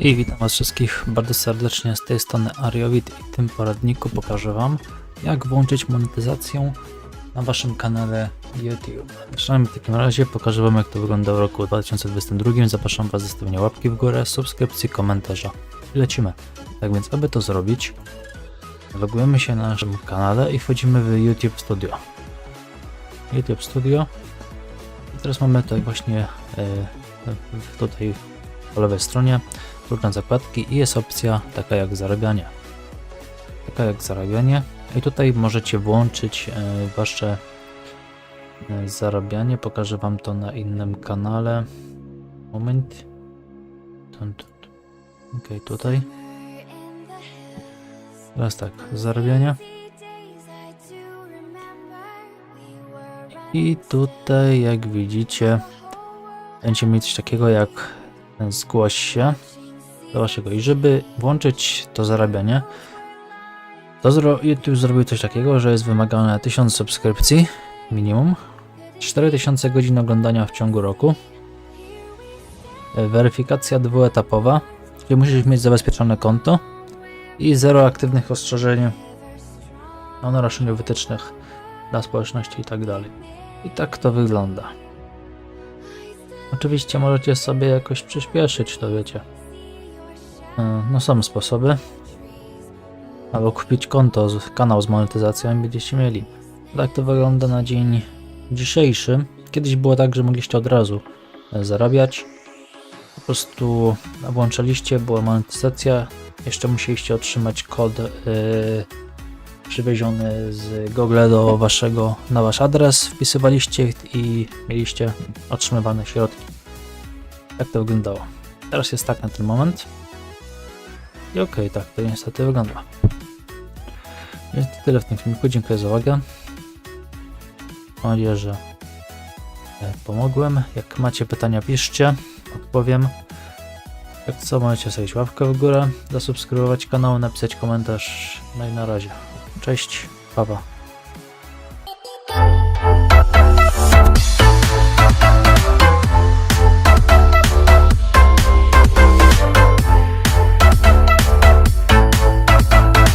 I witam was wszystkich bardzo serdecznie z tej strony Ariowit i w tym poradniku pokażę wam jak włączyć monetyzację na waszym kanale YouTube. Zaczynamy w takim razie, pokażę wam jak to wygląda w roku 2022. Zapraszam was do zostawienia łapki w górę, subskrypcji, komentarza i lecimy. Tak więc aby to zrobić logujemy się na naszym kanale i wchodzimy w YouTube Studio. YouTube Studio i teraz mamy tutaj właśnie w- tutaj po lewej stronie różne zakładki i jest opcja taka jak zarabianie. Taka jak zarabianie i tutaj możecie włączyć e, wasze e, zarabianie. Pokażę wam to na innym kanale. Moment. Okej, tutaj. Teraz tak, zarabianie. I tutaj jak widzicie będziecie mieć coś takiego jak zgłoś się i żeby włączyć to zarabianie to zro, YouTube zrobił coś takiego, że jest wymagane 1000 subskrypcji minimum. 4000 godzin oglądania w ciągu roku. Weryfikacja dwuetapowa czyli musisz mieć zabezpieczone konto i zero aktywnych ostrzeżeń o naruszeniu wytycznych dla społeczności i tak i tak to wygląda. Oczywiście możecie sobie jakoś przyspieszyć, to wiecie. E, No są sposoby. Albo kupić konto, kanał z monetyzacją będziecie mieli. Tak to wygląda na dzień dzisiejszy. Kiedyś było tak, że mogliście od razu e, zarabiać. Po prostu włączaliście, była monetyzacja. Jeszcze musieliście otrzymać kod e, przywieziony z Google do waszego, na wasz adres, wpisywaliście i mieliście otrzymywane środki. Tak to wyglądało. Teraz jest tak na ten moment. I okej, tak to niestety wygląda. Więc to tyle w tym filmiku. Dziękuję za uwagę. Mam nadzieję, że e, pomogłem. Jak macie pytania, piszcie. Odpowiem. Jak co, możecie sobie łapkę w górę, zasubskrybować kanał, napisać komentarz. No i na razie. Cześć, pa pa.